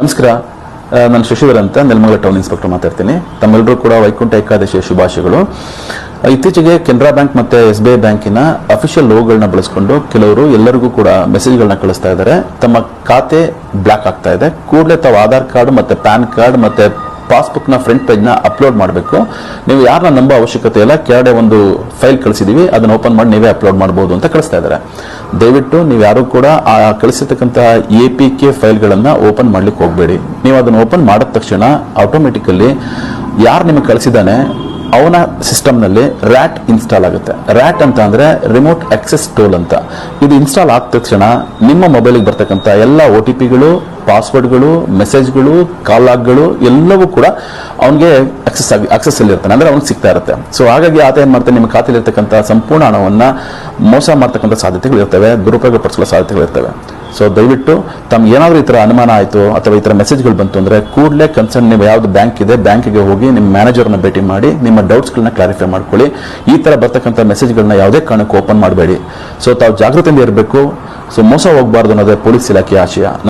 ನಮಸ್ಕಾರ. ನಾನು ಶಶಿಧರ್ ಅಂತ, ನೆಲಮಂಗಲ ಟೌನ್ ಇನ್ಸ್ಪೆಕ್ಟರ್ ಮಾತಾಡ್ತೀನಿ. ತಮ್ಮೆಲ್ಲರೂ ಕೂಡ ವೈಕುಂಠ ಏಕಾದಶಿಯ ಶುಭಾಶಯಗಳು. ಇತ್ತೀಚೆಗೆ ಕೆನರಾ ಬ್ಯಾಂಕ್ ಮತ್ತೆ ಎಸ್ ಬಿ ಐ ಬ್ಯಾಂಕಿನ ಅಫಿಷಿಯಲ್ ಲೋಗೋಗಳನ್ನ ಬಳಸ್ಕೊಂಡು ಕೆಲವರು ಎಲ್ಲರಿಗೂ ಕೂಡ ಮೆಸೇಜ್ಗಳನ್ನ ಕಳಿಸ್ತಾ ಇದ್ದಾರೆ. ತಮ್ಮ ಖಾತೆ ಬ್ಲಾಕ್ ಆಗ್ತಾ ಇದೆ. ಕೂಡಲೇ ತಾವು ಆಧಾರ್ ಕಾರ್ಡ್ ಮತ್ತೆ ಪ್ಯಾನ್ ಕಾರ್ಡ್ ಮತ್ತೆ ಪಾಸ್ಬುಕ್ನ ಫ್ರಂಟ್ ಪೇಜ್ನ ಅಪ್ಲೋಡ್ ಮಾಡಬೇಕು. ನೀವು ಯಾರನ್ನ ನಂಬೋ ಅವಶ್ಯಕತೆ ಇಲ್ಲ, ಕೆಳಗಡೆ ಒಂದು ಫೈಲ್ ಕಳಿಸಿದ್ದೀವಿ ಅದನ್ನ ಓಪನ್ ಮಾಡಿ ನೀವೇ ಅಪ್ಲೋಡ್ ಮಾಡ್ಬೋದು ಅಂತ ಕಳಿಸ್ತಾ ಇದ್ದಾರೆ. ದಯವಿಟ್ಟು ನೀವು ಯಾರು ಕೂಡ ಆ ಕಳಿಸಿರ್ತಕ್ಕಂತಹ ಎ ಪಿ ಕೆ ಫೈಲ್ಗಳನ್ನು ಓಪನ್ ಮಾಡ್ಲಿಕ್ಕೆ ಹೋಗಬೇಡಿ. ನೀವು ಅದನ್ನು ಓಪನ್ ಮಾಡಿದ ತಕ್ಷಣ ಆಟೋಮೆಟಿಕಲಿ ಯಾರು ನಿಮಗೆ ಕಳಿಸಿದಾನೆ ಅವನ ಸಿಸ್ಟಮ್ನಲ್ಲಿ ರ್ಯಾಟ್ ಇನ್ಸ್ಟಾಲ್ ಆಗುತ್ತೆ. ರ್ಯಾಟ್ ಅಂತ ಅಂದರೆ ರಿಮೋಟ್ ಆಕ್ಸೆಸ್ ಟೂಲ್ ಅಂತ. ಇದು ಇನ್ಸ್ಟಾಲ್ ಆದ ತಕ್ಷಣ ನಿಮ್ಮ ಮೊಬೈಲಿಗೆ ಬರ್ತಕ್ಕಂಥ ಎಲ್ಲ ಒ ಟಿ ಪಿಗಳು ಪಾಸ್ವರ್ಡ್ಗಳು ಮೆಸೇಜ್ಗಳು ಕಾಲ್ ಲಾಗ್ಗಳು ಎಲ್ಲವೂ ಕೂಡ ಅವನಿಗೆ ಅಕ್ಸೆಸ್ ಆಗಿ ಅಕ್ಸಸ್ ಅಲ್ಲಿ ಇರ್ತಾನೆ ಅಂದ್ರೆ ಅವ್ನಿಗೆ ಸಿಗ್ತಾ ಇರುತ್ತೆ. ಸೊ ಹಾಗಾಗಿ ಆತ ಏನ್ ಮಾಡ್ತಾನೆ? ನಿಮ್ಮ ಖಾತೆಯಲ್ಲಿ ಇರ್ತಕ್ಕಂಥ ಸಂಪೂರ್ಣ ಹಣವನ್ನ ಮೋಸ ಮಾಡ್ತಕ್ಕಂಥ ಸಾಧ್ಯತೆಗಳು ಇರ್ತವೆ. ದುರುಪಯೋಗ ಪಡಿಸಲು ಸಾಧ್ಯತೆಗಳು ಇರ್ತವೆ. ಸೊ ದಯವಿಟ್ಟು ತಮ್ಗೆ ಏನಾದರೂ ಈ ಥರ ಅನುಮಾನ ಆಯಿತು ಅಥವಾ ಈ ಥರ ಮೆಸೇಜ್ಗಳು ಬಂತು ಅಂದರೆ ಕೂಡಲೇ ಕನ್ಸರ್ನ್ ನೀವು ಯಾವುದು ಬ್ಯಾಂಕ್ ಇದೆ ಬ್ಯಾಂಕಿಗೆ ಹೋಗಿ ನಿಮ್ಮ ಮ್ಯಾನೇಜರ್ನ ಭೇಟಿ ಮಾಡಿ, ನಿಮ್ಮ ಡೌಟ್ಸ್ಗಳನ್ನ ಕ್ಲಾರಿಫೈ ಮಾಡ್ಕೊಳ್ಳಿ. ಈ ಥರ ಬರ್ತಕ್ಕಂಥ ಮೆಸೇಜ್ಗಳನ್ನ ಯಾವುದೇ ಕಾರಣಕ್ಕೂ ಓಪನ್ ಮಾಡಬೇಡಿ. ಸೊ ತಾವು ಜಾಗೃತಿಯಿಂದ ಇರಬೇಕು. ಸೊ ಮೋಸ ಹೋಗಬಾರ್ದು ಅನ್ನೋದೇ ಪೊಲೀಸ್ ಇಲಾಖೆಯ ಆಶಯ.